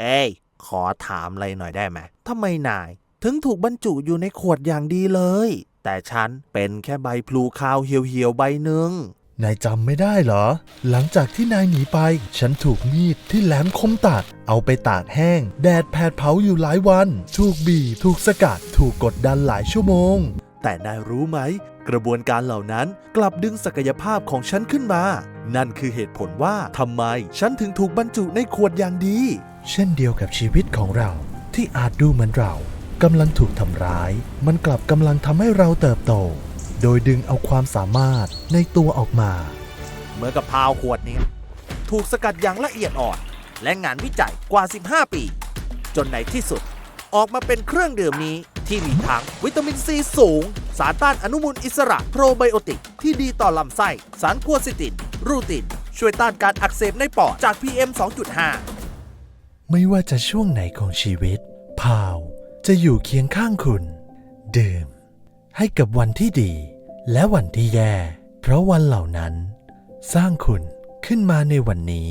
เอ้ยขอถามอะไรหน่อยได้ไหมทำไมนาย ถึงถูกบรรจุอยู่ในขวดอย่างดีเลย แต่ฉันเป็นแค่ใบพลูคาวเหี่ยวๆใบหนึ่งนายจำไม่ได้เหรอ หลังจากที่นายหนีไป ฉันถูกมีดที่แหลมคมตัด เอาไปตากแห้ง แดดแผดเผาอยู่หลายวัน ถูกบีบถูกสกัด ถูกกดดันหลายชั่วโมง แต่นายรู้ไหม กระบวนการเหล่านั้นกลับดึงศักยภาพของฉันขึ้นมา นั่นคือเหตุผลว่าทำไมฉันถึงถูกบรรจุในขวดอย่างดี เช่นเดียวกับชีวิตของเรา ที่อาจดูเหมือนเรากำลังถูกทำร้าย มันกลับกำลังทำให้เราเติบโต โดยดึงเอาความสามารถในตัวออกมาเมื่อกับพาวขวดนี้ ถูกสกัดอย่างละเอียดอ่อน และงานวิจัยกว่า 15 ปี จนในที่สุด ออกมาเป็นเครื่องดื่มนี้ ที่มีทั้งวิตามินซีสูง สารต้านอนุมูลอิสระโปรไบโอติก ที่ดีต่อลำไส้ สารกัวซิติน รูติน ช่วยต้านการอักเสบในปอดจาก PM 2.5 ไม่ว่าจะช่วงไหนของชีวิต พาวจะอยู่เคียงข้างคุณ ดื่ม ให้กับวันที่ดี และวันที่แย่ เพราะวันเหล่านั้น สร้างคุณขึ้นมาในวันนี้